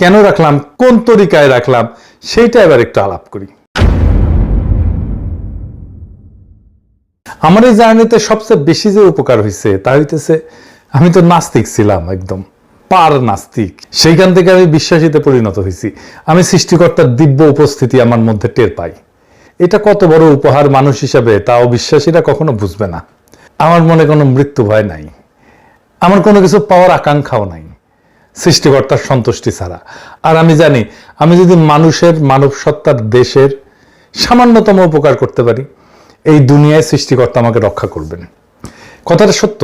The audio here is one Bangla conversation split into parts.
কেন রাখলাম? কোন তরিকায় রাখলাম? সেইটা এবার একটু আলাপ করি। আমার এই জার্নিতে সবচেয়ে বেশি যে উপকার হয়েছে তা হইতেছে আমি তো নাস্তিক ছিলাম একদম, পার নাস্তিক। সেইখান থেকে আমি বিশ্বাসীতে পরিণত হয়েছি আমি সৃষ্টিকর্তার দিব্য উপস্থিতি আমার মধ্যে টের পাই। এটা কত বড় উপহার মানুষ হিসাবে তা অবিশ্বাসীরা কখনো বুঝবে না। আমার মনে কোনো মৃত্যু ভয় নাই। আমার কোনো কিছু পাওয়ার আকাঙ্ক্ষাও নাই। সৃষ্টিকর্তার সন্তুষ্টি ছাড়া। আর আমি জানি, আমি যদি মানুষের মানব সত্তার দেশের সামান্যতম উপকার করতে পারি, এই দুনিয়ায় সৃষ্টিকর্তা আমাকে রক্ষা করবেন। কথাটা সত্য,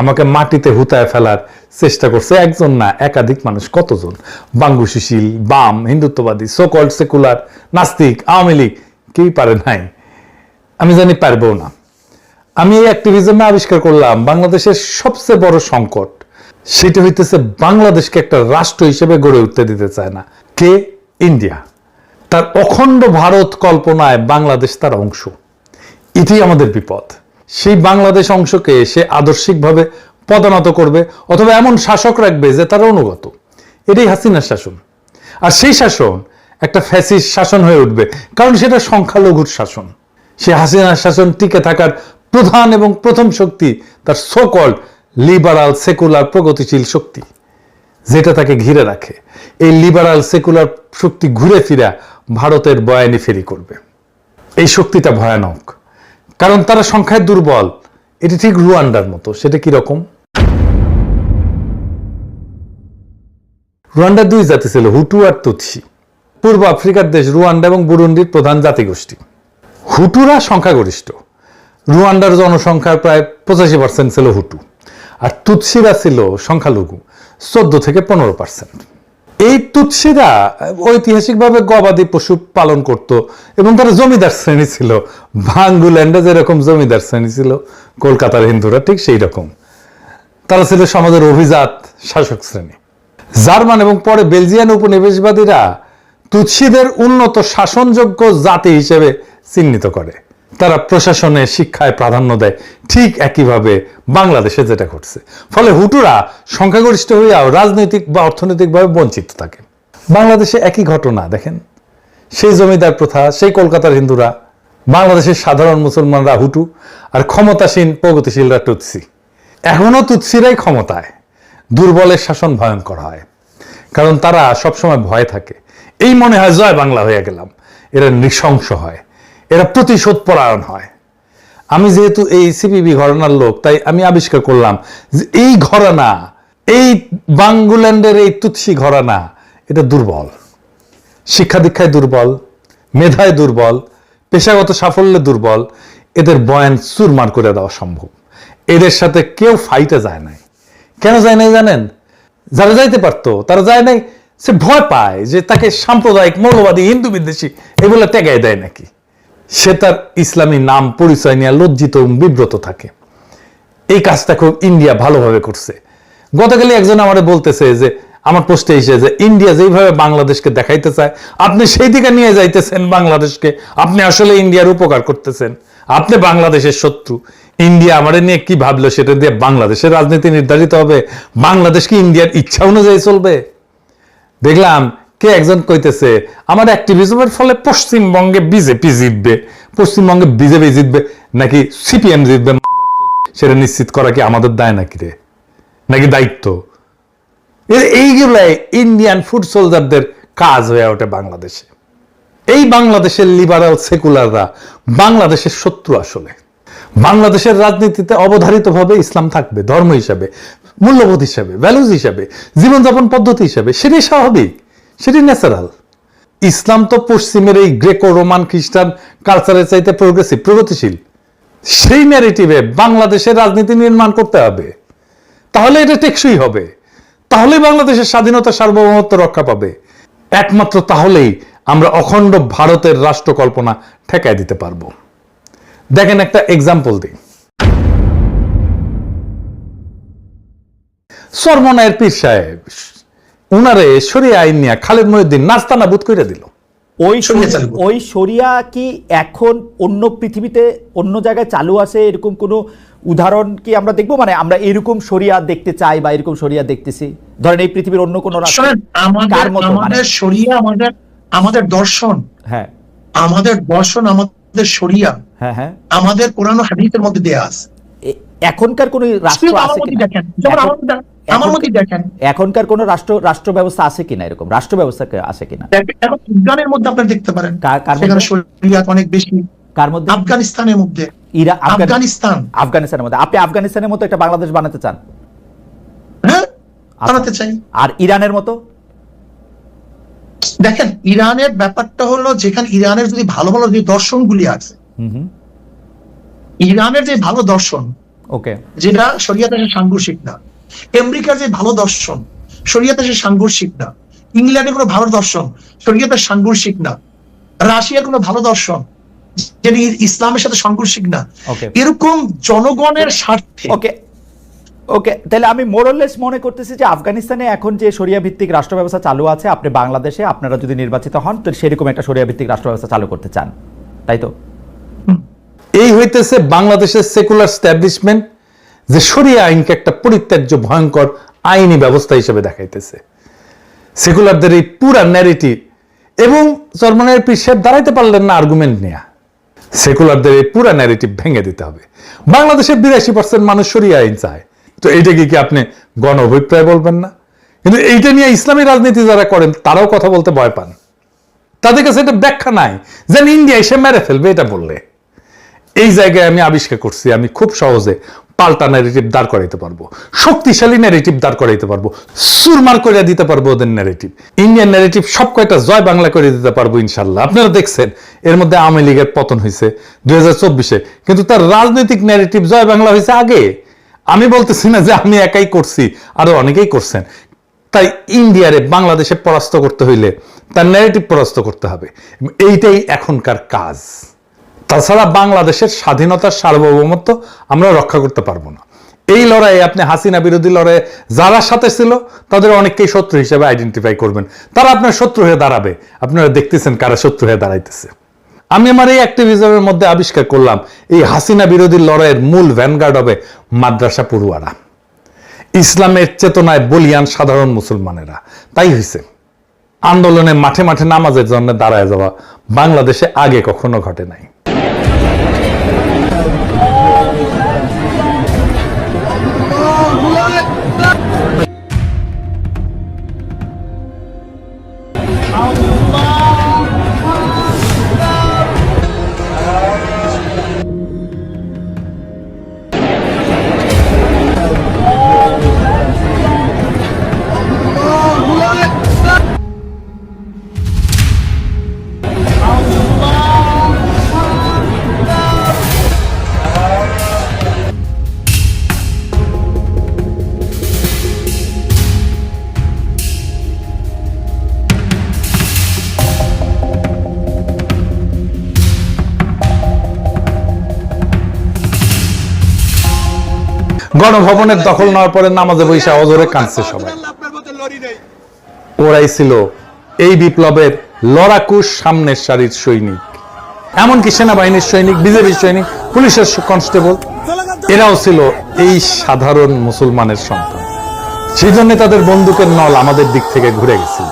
আমাকে মাটিতে হুতায় ফেলার চেষ্টা করছে একজন না একাধিক মানুষ, কতজন? বাঙ্গু সুশীল বাম, হিন্দুত্ববাদী সোকল্ড সেকুলার নাস্তিক, আওয়ামী লীগ, কেউই পারে নাই। আমি জানি পারব না। আমি এই অ্যাক্টিভিজমে আবিষ্কার করলাম বাংলাদেশের সবচেয়ে বড় সংকট সেটা হইতেছে বাংলাদেশকে একটা রাষ্ট্র হিসেবে গড়ে উঠতে দিতে চায় না। কে? ইন্ডিয়া। তার অখণ্ড ভারত কল্পনায় বাংলাদেশ তার অংশ। এটাই আমাদের বিপদ। সেই বাংলাদেশ অংশকে সে আদর্শিকভাবে পদানত করবে অথবা এমন শাসক রাখবে যে তার অনুগত। এটাই হাসিনার শাসন। আর সেই শাসন একটা ফ্যাসিস শাসন হয়ে উঠবে, কারণ সেটা সংখ্যালঘুর শাসন। সে হাসিনার শাসন টিকে থাকার প্রধান এবং প্রথম শক্তি তার সোকল লিবারাল সেকুলার প্রগতিশীল শক্তি, যেটা তাকে ঘিরে রাখে। এই লিবারাল সেকুলার শক্তি ঘুরে ফিরা ভারতের বয়ানি ফেরি করবে। এই শক্তিটা ভয়ানক, কারণ তারা সংখ্যায় দুর্বল। এটি ঠিক রুয়ান্ডার মতো, সেটা কি রকম? রুয়ান্ডার দুই জাতি ছিল, হুটু আর তুৎসি পূর্ব আফ্রিকার দেশ রুয়ান্ডা এবং বুরুন্ডির প্রধান জাতিগোষ্ঠী। হুটুরা সংখ্যাগরিষ্ঠ। রুয়ান্ডার জনসংখ্যার প্রায় পঁচাশি পার্সেন্ট ছিল হুটু। আর তুৎসিরা ছিল সংখ্যালঘু, চোদ্দ থেকে পনেরো পার্সেন্ট। এই তুৎসিরা ঐতিহাসিকভাবে গবাদি পশু পালন করত এবং তারা জমিদার শ্রেণি ছিল। ভাঙ্গুল্যান্ডে যেরকম জমিদার শ্রেণি ছিল, কলকাতার হিন্দুরা ঠিক সেই রকম। তারা ছিল সমাজের অভিজাত শাসক শ্রেণি। জার্মান এবং পরে বেলজিয়ান উপনিবেশবাদীরা তুৎসিদের উন্নত শাসনযোগ্য জাতি হিসেবে চিহ্নিত করে। তারা প্রশাসনে শিক্ষায় প্রাধান্য দেয়। ঠিক একইভাবে বাংলাদেশে যেটা ঘটছে। ফলে হুটুরা সংখ্যাগরিষ্ঠ হইয়াও রাজনৈতিক বা অর্থনৈতিকভাবে বঞ্চিত থাকে। বাংলাদেশে একই ঘটনা, দেখেন। সেই জমিদার প্রথা, সেই কলকাতার হিন্দুরা, বাংলাদেশের সাধারণ মুসলমানরা হুটু, আর ক্ষমতাসীন, প্রগতিশীলরা টুৎসি এখনও তুৎসিরাই ক্ষমতায়। দুর্বলের শাসন ভয়ঙ্কর হয়। কারণ তারা সবসময় ভয় থাকে। এই মনে হয় জয় বাংলা হয়ে গেলাম। এরা নৃশংস হয়। এরা প্রতিশোধ পরায়ণ হয়। আমি যেহেতু এই সিপিবি ঘরানার লোক, তাই আমি আবিষ্কার করলাম এই ঘরানা, এই বাঙ্গুল্যান্ডের এই তুৎসি ঘরানা, এটা দুর্বল। শিক্ষা দীক্ষায় দুর্বল, মেধায় দুর্বল, পেশাগত সাফল্যে দুর্বল, এদের বয়ান চুরমার করে দেওয়া সম্ভব। এদের সাথে কেউ ফাইটে যায় নাই। কেন যায় নাই জানেন? যারা যাইতে পারতো, তারা যায় নাই, সে ভয় পায় যে তাকে সাম্প্রদায়িক, মৌলবাদী, হিন্দু বিদ্বেষী এগুলো টেগাই দেয় নাকি। সে তার ইসলামী নাম, পরিচয় নিয়ে লজ্জিত এবং বিব্রত থাকে। এই কাজটা খুব ইন্ডিয়া ভালোভাবে করছে। গতকালই একজন আমারে বলতেছে যে, আমার পোস্টে এসে যে, ইন্ডিয়া যেইভাবে বাংলাদেশকে দেখাইতে চায়, আপনি সেই দিকে নিয়ে যাইতেছেন বাংলাদেশকে। আপনি আসলে ইন্ডিয়ার উপকার করতেছেন। আপনি বাংলাদেশের শত্রু। ইন্ডিয়া আমাদের নিয়ে কি ভাবলো সেটা দিয়ে বাংলাদেশের রাজনীতি নির্ধারিত হবে। বাংলাদেশ কি ইন্ডিয়ার ইচ্ছা অনুযায়ী চলবে? দেখলাম কে একজন কইতেছে, আমার অ্যাক্টিভিজমের ফলে পশ্চিমবঙ্গে বিজেপি জিতবে। পশ্চিমবঙ্গে বিজেপি জিতবে নাকি সিপিএম জিতবে? সেটা নিশ্চিত করা কি আমাদের দায় নাকি রে? নাকি দায়িত্ব? এইগুলাই ইন্ডিয়ান ফুড সোলজারদের কাজ হয়ে ওঠে বাংলাদেশে। এই বাংলাদেশের লিবারাল সেকুলাররা বাংলাদেশের শত্রু আসলে। বাংলাদেশের রাজনীতিতে অবধারিতভাবে ইসলাম থাকবে, ধর্ম হিসাবে, মূল্যবোধ হিসাবে ভ্যালুজ হিসাবে, জীবনযাপন পদ্ধতি হিসাবে, সেটাই স্বাভাবিক। সেটাই ন্যাচারাল ইসলাম তো পশ্চিমের এই গ্রেকো রোমান খ্রিস্টান কালচারের চাইতে প্রোগ্রেসিভ প্রগতিশীল। সেই ন্যারেটিভে বাংলাদেশের রাজনীতি নির্মাণ করতে হবে। তাহলে এটা টেকসই হবে। তাহলেই বাংলাদেশের স্বাধীনতা সার্বভৌমত্ব রক্ষা পাবে। একমাত্র তাহলেই আমরা অখণ্ড ভারতের রাষ্ট্র কল্পনা ঠেকায় দিতে পারব। দেখেন একটা এক্সাম্পল দিই। সরমনায়ের পীর সাহেব উনারে সরিয়া আইন নিয়ে খালেদ মহিউদ্দিন নাস্তা নাবুদ করে দিল। ওই। ওই শরিয়া কি এখন অন্য পৃথিবীতে অন্য জায়গায় চালু আছে? এরকম কোনো উদাহরণ কি আমরা দেখব? মানে আমরা এরকম শরিয়া দেখতে চাই বা এরকম শরিয়া দেখতেছি? ধরেন এই পৃথিবীর অন্য কোনো রাষ্ট্র আমাদের মানে? আমাদের শরিয়া আমাদের আমাদের দর্শন। হ্যাঁ। আমাদের দর্শন আমাদের শরিয়া হ্যাঁ হ্যাঁ। আমাদের কোরআন ও হাদিসের মধ্যে দেয়া আছে। এখনকার কোন রাষ্ট্র আছে কিনা? আমার দেখেন। এখনকার কোন রাষ্ট্র রাষ্ট্র ব্যবস্থা আছে কিনা এরকম? রাষ্ট্র ব্যবস্থা আছে কিনা? এখন মধ্যে আপনি দেখতে পারেন। সেখানে শরিয়াত অনেক বেশি। কার মধ্যে? আফগানিস্তানের মধ্যে। ইরা আফগানিস্তান। আফগানিস্তানের মধ্যে। আপনি আফগানিস্তানের মতো একটা বাংলাদেশ বানাতে চান? হ্যাঁ। বানাতে চাই। আর ইরানের মতো? দেখেন ইরানের ব্যাপারটা হলো যেখানে ইরানের যদি ভালো ভালো যে দর্শনগুলি আছে হুম হুম। ইরানের যে ভালো দর্শন ওকে। যেটা শরিয়াতে সাংঘর্ষিক না। আমেরিকার যে ভালো দর্শন শরিয়াতে সাংঘর্ষিক না। ইংল্যান্ডের কোনো ভালো দর্শন শরিয়াতে সাংঘর্ষিক না। রাশিয়ার কোনো ভালো দর্শন যেটি ইসলামের সাথে সাংঘর্ষিক না। এরকম জনগণের স্বার্থে। ওকে। ওকে তাহলে আমি মোরলেস মনে করতেছি যে আফগানিস্তানে এখন যে শরিয়া ভিত্তিক রাষ্ট্র ব্যবস্থা চালু আছে আপনি বাংলাদেশে আপনারা যদি নির্বাচিত হন তো সেরকম একটা শরিয়া ভিত্তিক রাষ্ট্র ব্যবস্থা চালু করতে চান। তাই তো? এই হইতেছে বাংলাদেশের সেকুলার স্ট্যাবলিশমেন্ট যে সরিয়া আইনকে একটা পরিত্যাজ্য ভয়ঙ্কর আইনি ব্যবস্থা হিসেবে দেখাইতেছে। সেকুলারদের এই পুরা ন্যারেটিভ এবং চরমানের পীর সাহেব দাঁড়াইতে পারলেন না আর্গুমেন্ট নিয়ে। সেকুলারদের এই পুরা ন্যারেটিভ ভেঙে দিতে হবে। বাংলাদেশের বিরাশি পার্সেন্ট মানুষ সরিয়া আইন চায়। তো এইটাকে কি আপনি গণ অভিপ্রায় বলবেন না? কিন্তু এইটা নিয়ে ইসলামী রাজনীতি যারা করেন, তারাও কথা বলতে ভয় পান। তাদের কাছে এটা ব্যাখ্যা নাই। যেন ইন্ডিয়া এসে মেরে ফেলবে, এটা বললে। এই জায়গায় আমি আবিষ্কার করছি, আমি খুব সহজে পাল্টা ন্যারেটিভ দাঁড় করাইতে পারব, শক্তিশালী ন্যারেটিভ দাঁড় করাইতে পারব, সুরমার করে দিতে পারব ওদের ন্যারেটিভ ইন্ডিয়ান ন্যারেটিভ সব কয়টা জয় বাংলা করে দিতে পারব ইনশাল্লাহ। আপনারা দেখছেন, এর মধ্যে আওয়ামী লীগের পতন হয়েছে দুই কিন্তু তার রাজনৈতিক ন্যারেটিভ জয় বাংলা হয়েছে আগে। আমি বলতেছি না যে আমি একাই করছি, আরও অনেকেই করছেন। তাই ইন্ডিয়ারে বাংলাদেশে পরাস্ত করতে হইলে তার ন্যারেটিভ পরাস্ত করতে হবে। এইটাই এখনকার কাজ। তাছাড়া বাংলাদেশের স্বাধীনতার সার্বভৌমত্ব আমরা রক্ষা করতে পারব না। এই লড়াইয়ে আপনি হাসিনা বিরোধী লড়াইয়ে যারা সাথে ছিল, তাদের অনেককেই শত্রু হিসেবে আইডেন্টিফাই করবেন। তারা আপনার শত্রু হয়ে দাঁড়াবে। আপনারা দেখতেছেন কারা শত্রু হয়ে দাঁড়াইতেছে। আমি আমার এই অ্যাক্টিভিজমের মধ্যে আবিষ্কার করলাম, এই হাসিনা বিরোধী লড়াইয়ের মূল ভ্যানগার্ড হবে মাদ্রাসা পড়ুয়ারা। ইসলামের চেতনায় বলিয়ান সাধারণ মুসলমানেরা। তাই হয়েছে আন্দোলনে মাঠে মাঠে নামাজের জন্য দাঁড়ায় যাওয়া বাংলাদেশে আগে কখনো ঘটে নাই। গণভবনের দখল নেওয়ার পরে নামাজে বৈশা অজরে কাঁদছে সবাই। ওরাই ছিল এই বিপ্লবের লড়াকু সামনের সারির সৈনিক। এমনকি সেনাবাহিনীর সৈনিক, বিজেপির সৈনিক, পুলিশের কনস্টেবল, এরাও ছিল এই সাধারণ মুসলমানের সন্তান। সেই জন্য তাদের বন্দুকের নল আমাদের দিক থেকে ঘুরে গেছিল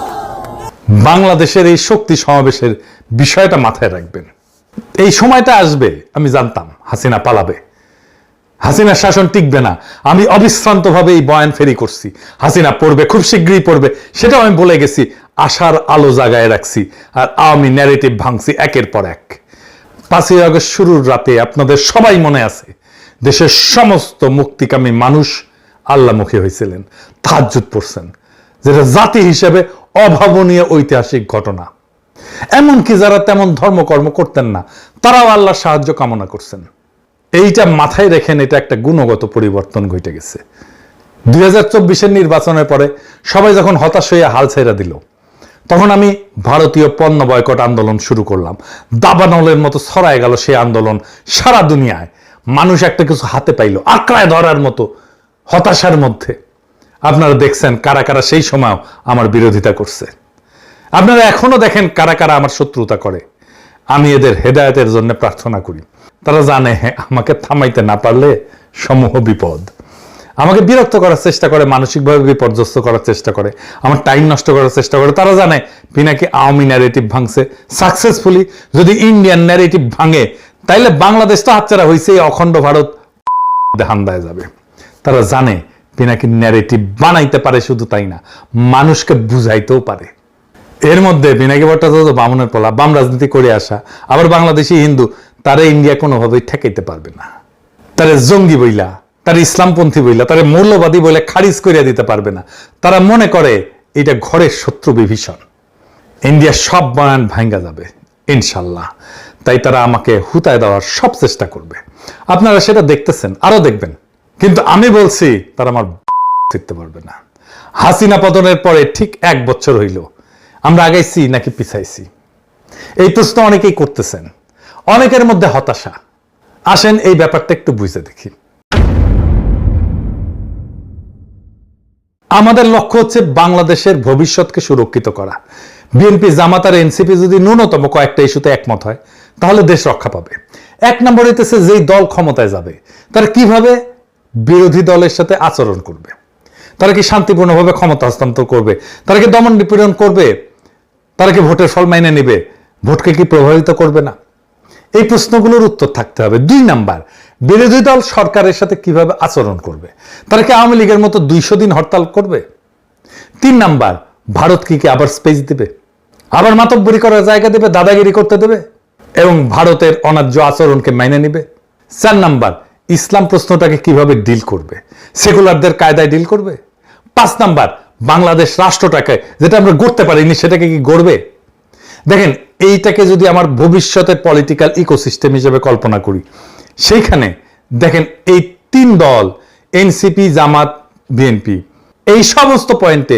বাংলাদেশের এই শক্তি সমাবেশের বিষয়টা মাথায় রাখবেন। এই সময়টা আসবে, আমি জানতাম, হাসিনা পালাবে। হাসিনার শাসন টিকবে না। আমি অবিশ্রান্ত ভাবে এই বয়ান ফেরি করছি। হাসিনা পড়বে, খুব শীঘ্রই পড়বে, সেটাও আমি বলে গেছি, আশার আলো জাগায় রাখছি, আর আমি ন্যারেটিভ ভাঙছি একের পর এক। পাঁচই আগস্ট শুরুর রাতে আপনাদের সবাই মনে আছে, দেশের সমস্ত মুক্তিকামী মানুষ আল্লামুখী হয়েছিলেন তাহাজ্জুদ পড়ছেন, যেটা জাতি হিসেবে অভাবনীয় ঐতিহাসিক ঘটনা। এমনকি যারা তেমন ধর্মকর্ম করতেন না, তারাও আল্লাহ সাহায্য কামনা করছেন। এইটা মাথায় রেখেন, এটা একটা গুণগত পরিবর্তন ঘটে গেছে। দুই হাজার চব্বিশের নির্বাচনের পরে সবাই যখন হতাশ হয়ে হাল ছেড়ে দিল, তখন আমি ভারতীয় পণ্য বয়কট আন্দোলন শুরু করলাম। দাবানলের মতো ছড়ায় গেল সেই আন্দোলন সারা দুনিয়ায়। মানুষ একটা কিছু হাতে পাইল, আঁকড়ায় ধরার মতো হতাশার মধ্যে। আপনারা দেখছেন কারা কারা সেই সময় আমার বিরোধিতা করছে। আপনারা এখনও দেখেন কারা কারা আমার শত্রুতা করে। আমি এদের হেদায়তের জন্য প্রার্থনা করি। তারা জানে আমাকে থামাইতে না পারলে সমূহ বিপদ। আমাকে বিরক্ত করার চেষ্টা করে, মানসিকভাবে বিপর্যস্ত করার চেষ্টা করে, আমার টাইম নষ্ট করার চেষ্টা করে। তারা জানে পিনাকি আওয়ামী ন্যারেটিভ ভাঙছে। সাকসেসফুলি যদি ইন্ডিয়ান ন্যারেটিভ ভাঙে, তাইলে বাংলাদেশ তো হাতছাড়া হয়েছে এই অখণ্ড ভারত হান্দায় যাবে। তারা জানে পিনাকি ন্যারেটিভ বানাইতে পারে শুধু তাই না, মানুষকে বুঝাইতেও পারে। এর মধ্যে বিনাকি ভট্টাচার্য বামনের পোলা, বাম রাজনীতি করে আসা, আবার বাংলাদেশি হিন্দু, তারা ইন্ডিয়া কোনোভাবেই ঠেকাইতে পারবে না। তারা জঙ্গি বইলা, তার ইসলামপন্থী বইলা, তারা মৌলবাদী বলে খারিজ করিয়া দিতে পারবে না। তারা মনে করে এটা ঘরের শত্রু বিভীষণ। ইন্ডিয়া সব বয়ান ভাঙ্গা যাবে, ইনশাল্লাহ। তাই তারা আমাকে হুতায় দেওয়ার সব চেষ্টা করবে। আপনারা সেটা দেখতেছেন, আরও দেখবেন। কিন্তু আমি বলছি, তারা আমার জিততে পারবে না। হাসিনা পতনের পরে ঠিক এক বছর হইল আমরা আগাইছি নাকি পিছাইছি? এই প্রশ্ন অনেকেই করতেছেন। অনেকের মধ্যে হতাশা। আসেন এই ব্যাপারটা একটু বুঝে দেখি। আমাদের লক্ষ্য হচ্ছে বাংলাদেশের ভবিষ্যৎকে সুরক্ষিত করা। বিএনপি, জামাত আর এনসিপি যদি ন্যূনতম কয়েকটা ইস্যুতে একমত হয়, তাহলে দেশ রক্ষা পাবে। এক নম্বর হইতেছে যেই দল ক্ষমতায় যাবে, তারা কীভাবে বিরোধী দলের সাথে আচরণ করবে? তারা কি শান্তিপূর্ণভাবে ক্ষমতা হস্তান্তর করবে? তারা কি দমন নিপীড়ন করবে? তারা কি ভোটের ফল মাইনে নেবে? ভোটকে কি প্রভাবিত করবে না? এই প্রশ্নগুলোর উত্তর থাকতে হবে। দুই নাম্বার, বিরোধী দল সরকারের সাথে কীভাবে আচরণ করবে? তারা কি আওয়ামী লীগের মতো দুইশো দিন হরতাল করবে? তিন নাম্বার, ভারত কি কি আবার স্পেস দেবে? আবার মাতব্বরি করার জায়গা দেবে, দাদাগিরি করতে দেবে? এবং ভারতের অনার্য আচরণকে মাইনে নেবে? চার নাম্বার, ইসলাম প্রশ্নটাকে কীভাবে ডিল করবে? সেকুলারদের কায়দায় ডিল করবে? পাঁচ নাম্বার বাংলাদেশ রাষ্ট্রটাকে, যেটা আমরা গড়তে পারিনি, সেটাকে কি গড়বে? দেখেন, এইটাকে যদি আমার ভবিষ্যতের পলিটিক্যাল ইকোসিস্টেম হিসেবে কল্পনা করি, সেইখানে দেখেন এই তিন দল এনসিপি জামাত বিএনপি এই সমস্ত পয়েন্টে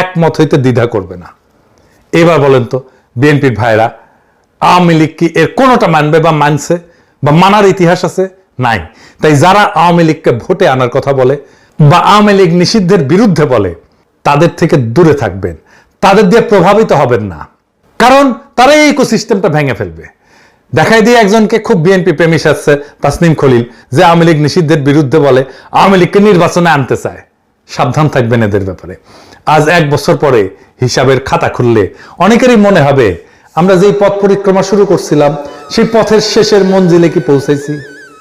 একমত হইতে দ্বিধা করবে না। এবার বলেন তো বিএনপির ভাইরা, আওয়ামী লীগ কি এর কোনোটা মানবে বা মানছে, বা মানার ইতিহাস আছে? নাই। তাই যারা আওয়ামী লীগকে ভোটে আনার কথা বলে, বা আওয়ামী লীগ নিষিদ্ধের বিরুদ্ধে বলে তাদের থেকে দূরে থাকবেন। তাদের দিয়ে প্রভাবিত হবেন না। কারণ তারা এই ইকোসিস্টেমটা ভেঙে ফেলবে। দেখাই দিয়ে একজনকে, খুব বিএনপি প্রেমী আসছে তাসনিম খলিল, যে আওয়ামী লীগ নিষিদ্ধের বিরুদ্ধে বলে আওয়ামী লীগকে নির্বাচনে আনতে চায়। সাবধান থাকবেন এদের ব্যাপারে। আজ এক বছর পরে হিসাবের খাতা খুললে অনেকেরই মনে হবে, আমরা যেই পথ পরিক্রমা শুরু করছিলাম, সেই পথের শেষের মঞ্জিলে কি পৌঁছাইছি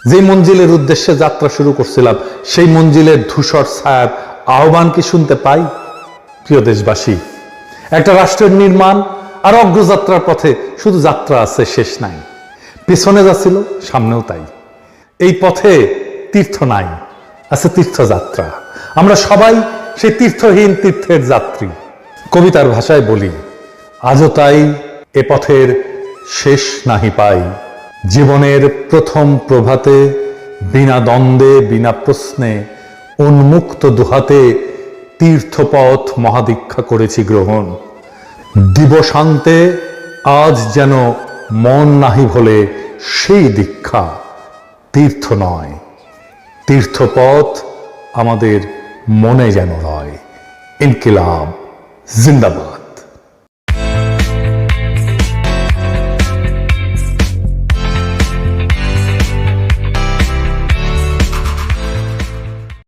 যে মঞ্জিলের উদ্দেশ্যে যাত্রা শুরু করছিলাম, সেই মঞ্জিলের ধূসর ছায়ার আহ্বান কি শুনতে পাই? প্রিয় দেশবাসী, একটা রাষ্ট্রের নির্মাণ আর অগ্রযাত্রার পথে শুধু যাত্রা আছে, শেষ নাই। পিছনে যাচ্ছিল, সামনেও তাই। এই পথে তীর্থ নাই, আছে তীর্থযাত্রা। আমরা সবাই সেই তীর্থহীন তীর্থের যাত্রী। কবিতার ভাষায় বলি, আজও তাই এ পথের শেষ নাহি পাই। জীবনের প্রথম প্রভাতে, বিনা দ্বন্দ্বে, বিনা প্রশ্নে, উন্মুক্ত দুহাতে তীর্থপথ মহাদীক্ষা করেছি গ্রহণ। দিবসান্তে আজ যেন মন নাহি ভোলে সেই দীক্ষা। তীর্থ নয়, তীর্থপথ আমাদের মনে যেন রয়। ইনকিলাব, জিন্দাবাদ।